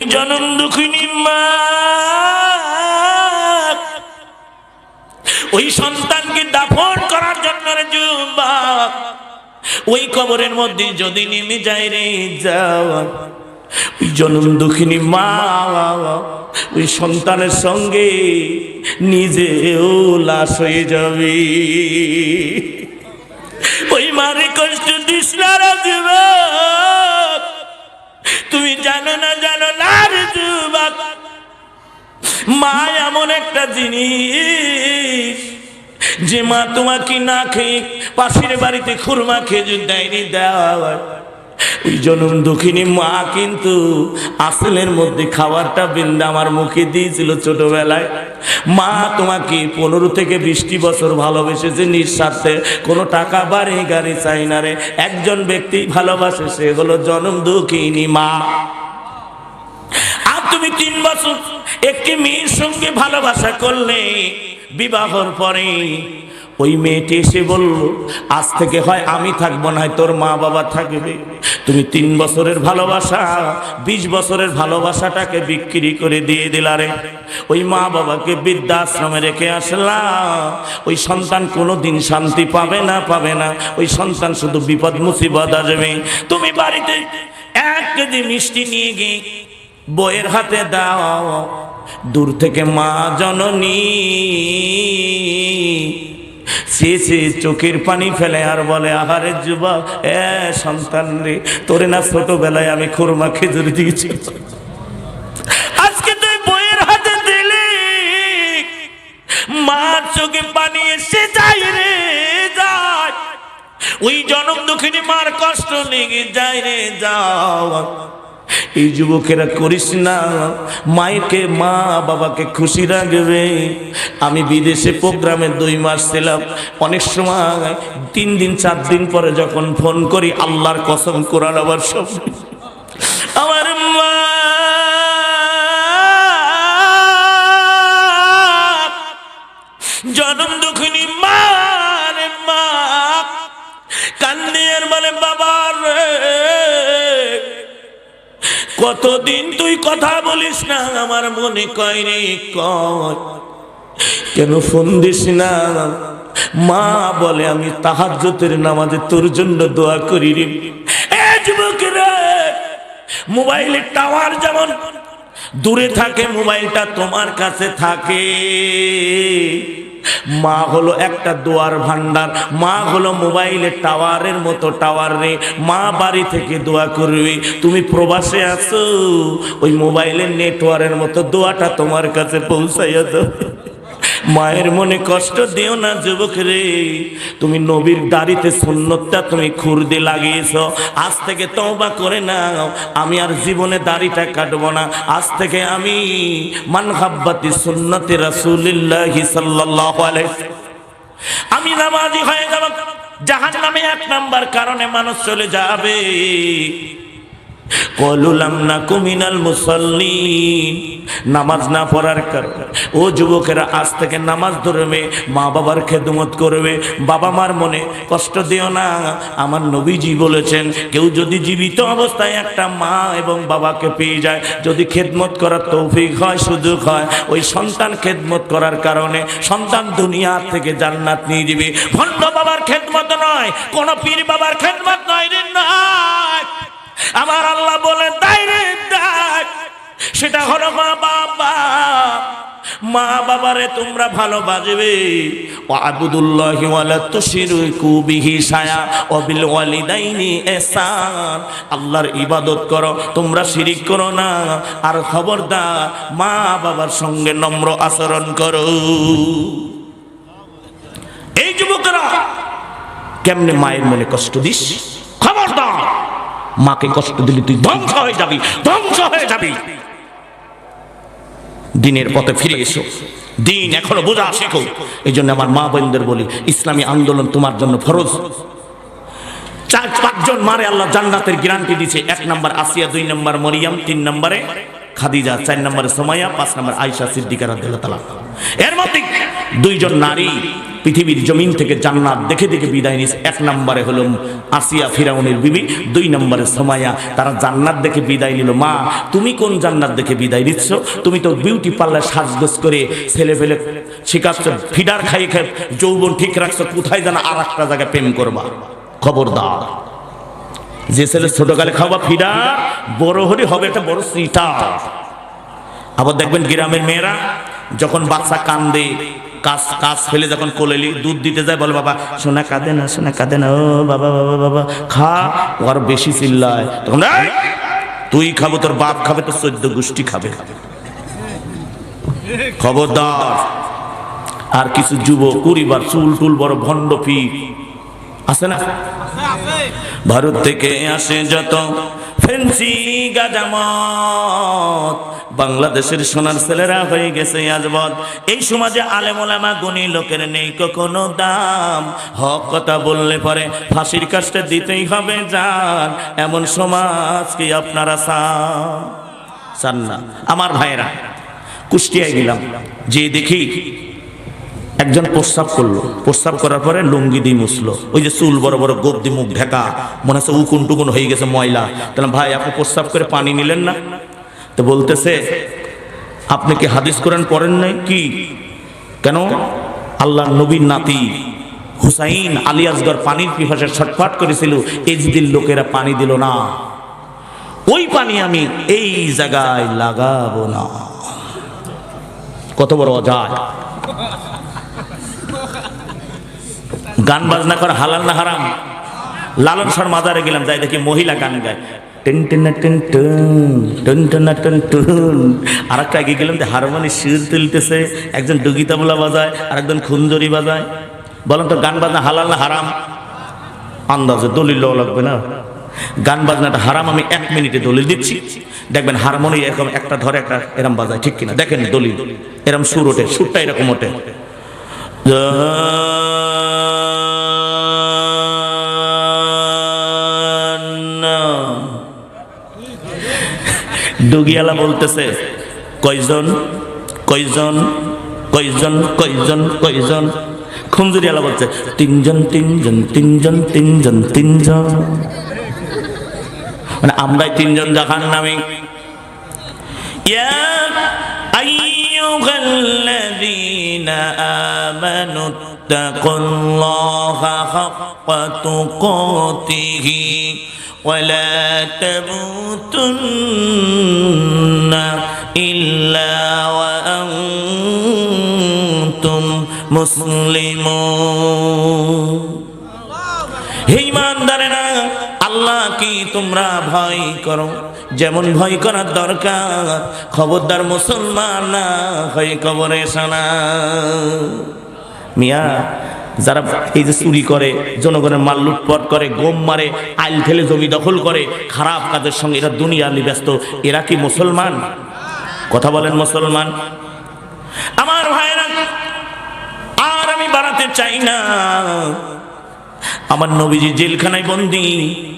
জনম দুঃখিনী মা। ওই সন্তানকে দাফন করার জন্য ওই কবরের মধ্যে যদি নেমে যায় রে যাওয়া ওই জনম দুঃখিনী মা, ওই সন্তানের সঙ্গে নিজেও লাশ হয়ে যাবে। ওই মারে কষ্ট দিস না রে যুবক। তুমি জানো না জানো না মা এমন একটা জিনিস, যে মা তোমাকে না খেয়ে পাশের বাড়িতে খুরমা খেজুর দেয়নি দেওয়া ওই জনম দুঃখিনী মা কিন্তু আসলের মধ্যে খাবারটা বিন্দা আমার মুখে দিয়েছিল ছোটবেলায়। মা তোমাকে পনেরো থেকে বিশটি বছর ভালোবেসেছে নিঃস্বার্থে কোনো টাকা বাড়ি গাড়ি চাই না রে, একজন ব্যক্তি ভালোবাসে সে হলো জনম দুঃখিনী মা। আর তুমি তিন বছর একটি মেয়ের সঙ্গে ভালোবাসা করলে, বিবাহর পরে ওই মেয়েটি এসে বলল, আজ থেকে হয় আমি থাকব না তোর মা বাবা থাকবে। তুমি তিন বছরের ভালোবাসা, বিশ বছরের ভালোবাসাটাকে বিক্রি করে দিয়ে দিলারে ওই মা বাবাকে বৃদ্ধাশ্রমে রেখে আসলাম ওই সন্তান কোনো দিন শান্তি পাবে না পাবে না। ওই সন্তান শুধু বিপদ, মুসিবত আসবে। তুমি বাড়িতে এক কেজি মিষ্টি নিয়ে গিয়ে বইয়ের হাতে দাও। দূর থেকে মা জননী সে সে চোখের পানি ফেলে আর বলে, আহারে যুবা এ সন্তান রে, তোরে না ছোটবেলায় আমি খুরমা খেজুর দিয়েছি। আজকে তুই বইয়ের হাতে দিলি। মার চোখে পানি এসে যাই রে, যায়। ওই জনম দুঃখিনী মার কষ্ট লেগে যায় রে যাও এই যুবকেরা করিস না। মায়েকে, মা বাবাকে খুশি রাখবে। আমি বিদেশে প্রোগ্রামে দুই মাস ছিলাম। অনেক সময় তিন দিন, চার দিন পরে যখন ফোন করি, আল্লাহর কসম কোরআন আবার সব আমার মা জনম দুঃখিনী মা কান্দি আর বলে বাবা রে। কতদিন তুই কথা বলিস না? আমার মনে কয় রে কেন ফোন দিস না? মা বলে, আমি তাহাজ্জতের নামাজে তোর জন্য দোয়া করি রে। মোবাইলের টাওয়ার যেমন দূরে থাকে, মোবাইলটা তোমার কাছে থাকে। মা হলো একটা দোয়ার ভান্ডার, মা হলো মোবাইলের টাওয়ারের মতো টাওয়ার রে, মা বাড়ি থেকে দোয়া করবে, তুমি প্রবাসে আছো? ওই মোবাইলের নেটওয়ার্কের মতো দোয়াটা তোমার কাছে পৌঁছাইয়া দাও মায়ের মনে কষ্ট দিও না যুবক রে। তুমি নবীর দাড়িতে সুন্নতটা তুমি খুরদে লাগিয়েছ। আজ থেকে তওবা করে নাও। আমি আর জীবনে দাড়িটা কাটবো না। আজ থেকে আমি মান হাব্বাতি সুন্নতি রাসূলিল্লাহি সাল্লাল্লাহু আলাইহি আমি নামাজি হয়ে যাব। জাহান নামে এক নাম্বার কারণে মানুষ চলে যাবে। কলুলাম না কুমিনাল মুসল্লিন। নামাজ না পড়ার কারণে ও যুবকেরা আজ থেকে নামাজ ধরবে, মা বাবার খেদমত করবে, বাবা মার মনে কষ্ট দিও না। আমার নবীজি বলেছেন, কেউ যদি জীবিত অবস্থায় একটা মা এবং বাবাকে পেয়ে যায়, যদি খেদমত করার তৌফিক হয়, সুযোগ হয়, ওই সন্তান খেদমত করার কারণে সন্তান দুনিয়া থেকে জান্নাত নিয়ে দিবে ভণ্ড বাবার খেদমত নয়, কোন পীর বাবার খেদমত নয় রে নয়। আমার আল্লাহ বলে সেটা হলো মা বাবা। মা বাবারে তোমরা ওয়ালিদাইনি ইহসান আল্লাহর ইবাদত করো, তোমরা শিরিক করো না। আর খবরদার, মা বাবার সঙ্গে নম্র আচরণ করো। এই যুবকরা, কেমনে মায়ের মনে কষ্ট দিস? খবরদার। মাকে কষ্ট দিলে তুই ধ্বংস হয়ে যাবি, ধ্বংস হয়ে যাবি। দিনের পথে ফিরে এসো। দিন এখনও বোঝা শেখো। এই জন্য আমার মা বোনদের বলি, ইসলামী আন্দোলন তোমার জন্য ফরজ। চার পাঁচজন মারে আল্লাহ জান্নাতের গ্যারান্টি দিছে। এক নম্বর আসিয়া, দুই নম্বর মরিয়াম, তিন নম্বরে খাদিজা চার নম্বরে সোমাইয়া, পাঁচ নম্বর আয়সা সিদ্দিকা রাদিয়াল্লাহু তাআলা। এর মধ্যে দুইজন নারী পৃথিবীর জমিন থেকে জান্নাত দেখে দেখে বিদায় নিয়েছে। এক নম্বরে হলো আসিয়া ফিরাউনের বিবি, দুই নম্বরে সোমাইয়া, তারা জান্নাত দেখে বিদায় নিল। মা, তুমি কোন জান্নাত দেখে বিদায় নিচ্ছ? তুমি তো বিউটি পার্লার সাজগোজ করে ছেলে ফেলে শিখাচ্ছ, ফিডার খাই খাই যৌবন ঠিক রাখছো, কোথায় যেন আর একটা জায়গায় প্রেম করবা? খবরদার। যে ছেলে ছোটকালে খাওয়া ফিরা বড় হলে হবে একটা বড় সিটা। আবার দেখবেন গ্রামের মেয়েরা যখন বাচ্চা কান্দে, কাজ কাজ ফেলে যখন কোলেলি দুধ দিতে যায়, বলে, বাবা, সোনা কাঁদে না, সোনা কাঁদে না, ও, বাবা বাবা বাবা, খা। ও আরও বেশি চিল্লায়। তখন তুই খাব, তোর বাপ খাবে, তোর চোদ্দ গোষ্ঠী খাবে। খবরদার, আর কিছু যুবক পরিবার চুল টুল বড় ভণ্ড ফি আছে না? ভারত থেকে আসে যত ফেন্সি গাজামত। বাংলাদেশের সোনার ছেলেরা হয়ে গেছে আজবত এই সমাজে আলেমোলামা গুণী লোকের নেই কখনো দাম। হক কথা বললে পরে ফাঁসির কাজটা দিতেই হবে যান এমন সমাজ কি আপনারা চান? চান না। আমার ভাইয়েরা, কুষ্টিয়ায় গেলাম। যে দেখি একজন প্রস্রাব করল। প্রস্রাব করার পরে লুঙ্গি দিয়ে মুছলো। ওই যে চুল বড় বড়, গোপ দিয়ে মুখ ঢাকা। মনে হচ্ছে উকুন টুকুন হয়ে গেছে ময়লা। তাহলে ভাই, আপনি প্রস্রাব করে পানি নিলেন না? তো বলতেছে, আপনি কি হাদিস কোরআন পড়েন নাই? কি? কেন? আল্লাহ নবীর নাতি হুসাইন আলী আসগর পানির পিপাসায় ছটফট করেছিল। এজদিল লোকেরা পানি দিল না। ওই পানি আমি এই জায়গায় লাগাবো না। কত বড় অজায়। গান বাজনা করা হালাল না হারাম? লালন সর মাজারে গেলাম, যাই দেখি মহিলা গান গায়। আর একটা এগিয়ে গেলাম, যে হারমোনি সুর তুলতেছে, একজন ডুগি তাবলা বাজায় আর একজন খুঞ্জরি বাজায়। বলেন তো, গান বাজনা হালাল না হারাম? আন্দাজে দলিল লাগবে না। গান বাজনাটা হারাম, আমি এক মিনিটে দলিল দিচ্ছি। দেখবেন হারমোনি এরকম একটা ধরে, একটা এরম বাজায়, ঠিক কিনা? দেখেন দলিল? এরম সুর ওঠে, সুরটা এরকম ওঠে। ডুগিয়ালা বলতেছে, কয়জন? কয়জন? কয়জন? কয়জন? কয়জন? খুঞ্জুরিয়ালা বলছে, তিনজন তিনজন তিনজন তিনজন তিনজন। মানে আমরাই তিনজন দেখার ইয়া আইয়ুহাল্লাযীনা আমানু الذين آمنوا اتقوا الله حق تقاته ولا تموتن إلا وأنتم مسلمون হে ইমানদারেরা আল্লাহ কি তোমরা ভয় করো যেমন ভয় করার দরকার খবরদার মুসলমান না হয়ে কবরে শোনা মিয়া, যারা এই যে চুরি করে, জনগণের মাল লুটপট করে গম মারে, আইল ফেলে জমি দখল করে, খারাপ কাজের সঙ্গে এরা দুনিয়া ব্যস্ত, এরা কি মুসলমান? কথা বলেন মুসলমান। আমার ভাইরা আর আমি বাড়াতে চাই না। আমার নবীজি জেলখানায় বন্দি।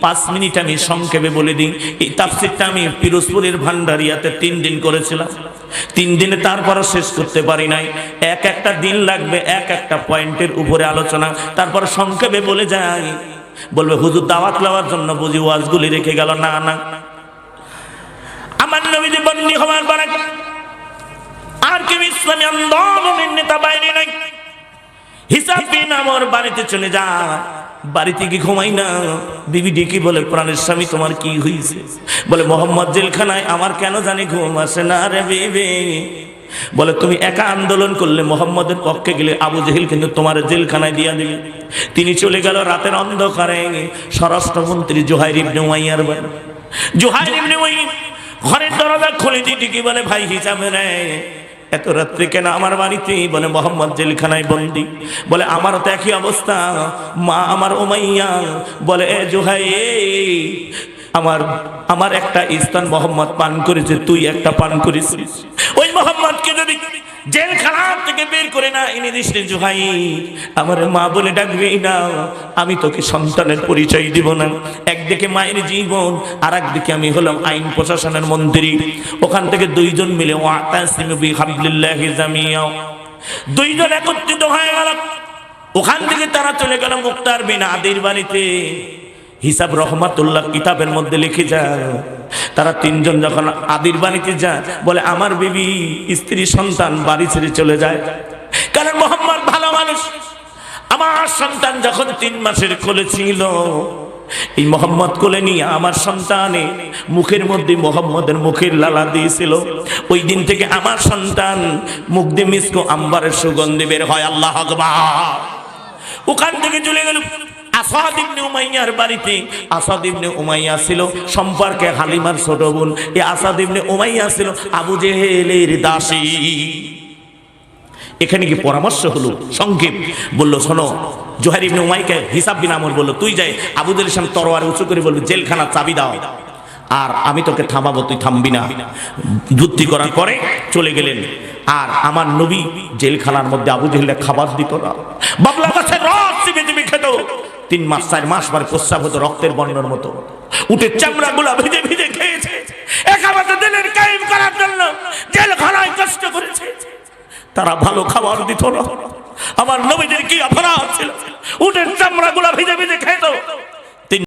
পাঁচ মিনিট আমি সংক্ষেপে বলে দিই, এই তাফসিরটা আমি পিরোজপুরের ভান্ডারিয়াতে তিন দিন করেছিলাম। তিন দিনে তারপরও শেষ করতে পারি নাই। এক একটা দিন লাগবে, এক একটা পয়েন্টের উপরে আলোচনা। তারপর সংক্ষেপে বলে যাই, বলবে, হুজুর, দাওয়াত লওয়ার জন্য বুঝি ওয়াজগুলি রেখে গেল? না না। আমার নবীজি বন্দি হওয়ার পর আর কেউ ইসলামী আন্দোলনের নেতা বাইরে নাই। হিসাব দিন, আমার বাড়িতে চলে যা। বাড়িতে কি ঘুমাই না? বিবি ডেকে বলে, প্রাণের স্বামী, তোমার কি হয়েছে বলে, মোহাম্মদ জেলখানায়, আমার কেন জানি ঘুম আসে না রে বেবে? বলে, তুমি একা আন্দোলন করলে মোহাম্মদের পক্ষে গেলে আবু জেহেল কিন্তু তোমার জেলখানায় দিয়া দিবে। তিনি চলে গেল রাতের অন্ধকারে। স্বরাষ্ট্রমন্ত্রী জোহাইর ইবনে উমাইয়ার বাড়ি। জোহাইর ইবনে উমাইয়া ঘরের দরজা খুলে দিয়ে ডেকে বলে, ভাই, হিসাবে রে এত রাত্রি কেন আমার বাড়িতে? বলে, মোহাম্মদ জেলখানায় বন্দি। বলে আমারও তো একই অবস্থা। মা আমার ওমাইয়া বলে, এ জোহাই আমার আমার একটা স্থান মোহাম্মদ পান করেছে, তুই একটা পান করেছিস। ওই মোহাম্মদকে যদি জেলখানা থেকে বের করে না। এনে দিস রে জুহাই আমার মা বলে ডাকবে না আমি তোকে সন্তানের পরিচয় দিব না। একদিকে মায়ের জীবন আর একদিকে আমি হলাম আইন প্রশাসনের মন্ত্রী। ওখান থেকে দুইজন মিলে দুইজন একত্রিত হয়ে গেল। ওখান থেকে তারা চলে গেল মুক্তার বিন আদির বাড়িতে। হিসাব রহমাতুল্লাহ কিতাবের মধ্যে লিখে যান তারা তিনজন যখন আদির বাড়িতে যায়, বলে, আমার বিবি স্ত্রী সন্তান বাড়ি ছেড়ে চলে যায়। কারণ মোহাম্মদ ভালো মানুষ। আমার সন্তান যখন তিন মাসের কোলে ছিল, এই মোহাম্মদ কোলে নিয়ে আমার সন্তানে মুখের মধ্যে মোহাম্মদের মুখের লালা দিয়েছিল। ওই দিন থেকে আমার সন্তান মুখ দিয়ে মিসকো আম্বারের সুগন্ধি বের হয়। আল্লাহ ওখান থেকে চলে গেল। আসাদ ইবনে উমাইয়ার বাড়িতে আসাদ ইবনে উমাইয়া ছিল, সম্পর্কে হালিমার ছোট বোন এই আসাদ ইবনে উমাইয়া ছিল, আবু জেহেলের দাসী। এখানে কি পরামর্শ হলো? সংক্ষেপ শোনো ইবনে উমাইকে হিসাব বলল, তুই যাই আবুদের সামনে তরোয়ার উঁচু করে বলবি, জেলখানা চাবি দাও। আর আমি তোকে থামাবো, তুই থামবি না। যুদ্ধি করার পরে চলে গেলেন। আর আমার নবী জেলখানার মধ্যে আবু জেহেলে খাবার দিত না। বাবলা গাছের রস চিবি চিবি খেত তিন মাস, চার মাস পরে প্রস্রাব হতো রক্তের বর্ণের মতো। উঠে চামড়া গুলা ভিজে ভিজে খেয়েছে। একাবাতে দিনের কায়েম করার জন্য। জেল ঘরায় কষ্ট করেছে। তারা ভালো খাবার দিত না। আমার নবীদের কি অপরাধ ছিল? উটের চামড়া গুলা ভিজে ভিজে